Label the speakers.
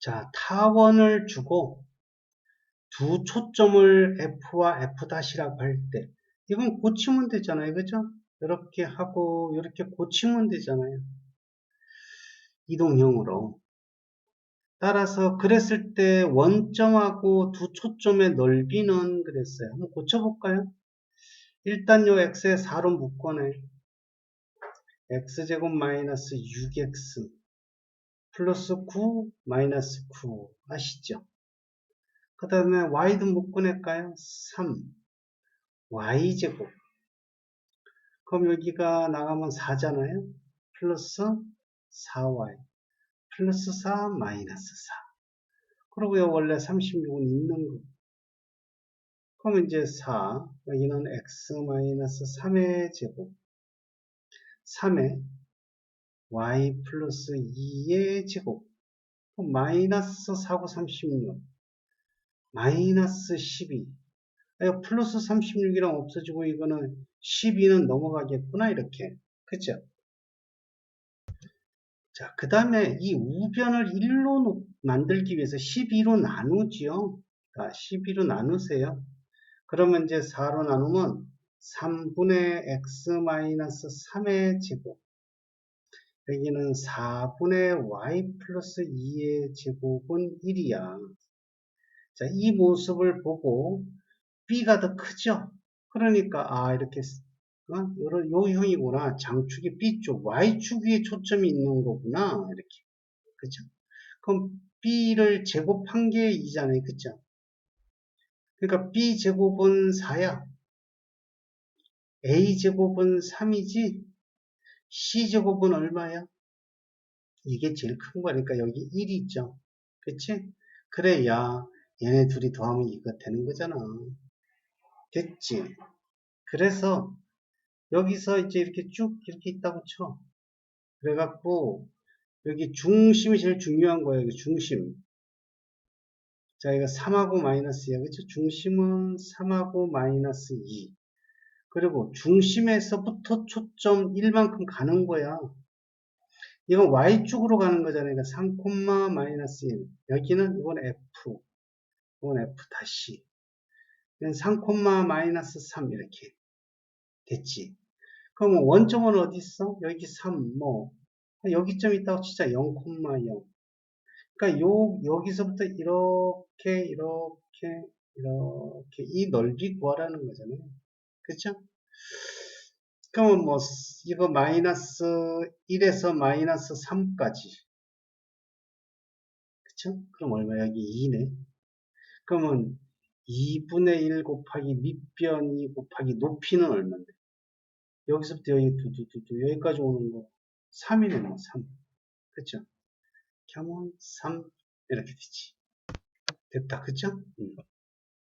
Speaker 1: 자, 타원을 주고 두 초점을 F와 F'이라고 할 때, 이건 고치면 되잖아요. 그죠? 이렇게 하고, 이렇게 고치면 되잖아요. 이동형으로. 따라서 그랬을 때 원점하고 두 초점의 넓이는 그랬어요. 한번 고쳐볼까요? 일단 요 x에 4로 묶어내. x제곱 마이너스 6x 플러스 9 마이너스 9 아시죠? 그 다음에 y도 묶어낼까요? 3 y제곱. 그럼 여기가 나가면 4잖아요? 플러스 4y 플러스 4 마이너스 4 그리고요 원래 36은 있는 거. 그럼 이제 4 여기는 x 마이너스 3의 제곱. 3의 y 플러스 2의 제곱 마이너스 4고 36 마이너스 12 아, 플러스 36이랑 없어지고 이거는 12는 넘어가겠구나 이렇게 그죠 자, 그 다음에 이 우변을 1로 만들기 위해서 12로 나누지요. 자, 12로 나누세요. 그러면 이제 4로 나누면 3분의 x-3의 제곱. 여기는 4분의 y 플러스 2의 제곱은 1이야. 자, 이 모습을 보고 b가 더 크죠? 그러니까, 아, 이렇게 어? 요 형이구나. 장축이 B쪽, Y축 위에 초점이 있는 거구나. 이렇게. 그죠? 그럼 B를 제곱한 게 2잖아요. 그죠? 그러니까 B 제곱은 4야. A 제곱은 3이지. C 제곱은 얼마야? 이게 제일 큰 거니까 여기 1이 있죠. 그치? 그래야 얘네 둘이 더하면 이거 되는 거잖아. 됐지? 그래서 여기서 이제 이렇게 쭉 이렇게 있다고 쳐. 그래갖고 여기 중심이 제일 중요한 거예요. 여기 중심. 자, 이거 3하고 마이너스 2야. 그쵸? 중심은 3하고 마이너스 2. 그리고 중심에서부터 초점 1만큼 가는 거야. 이건 Y축으로 가는 거잖아요. 그러니까 3, 마이너스 1. 여기는 이건 F. 이건 F 다시. 3, 마이너스 3 이렇게. 됐지. 그럼 원점은 어디 있어? 여기 3, 뭐. 여기점 있다고 치자. 0,0. 그러니까 요, 여기서부터 이렇게, 이렇게, 이렇게 이 넓이 구하라는 거잖아요. 그쵸? 그러면 뭐, 이거 마이너스 1에서 마이너스 3까지. 그쵸? 그럼 얼마? 여기 2네. 그러면 2분의 1 곱하기 밑변 2 곱하기 높이는 얼마인데? 여기서부터 여기 두두두두 여기까지 오는 거 3이네 뭐 3. 그쵸? 겸은 3 이렇게 되지. 됐다. 그쵸? 음.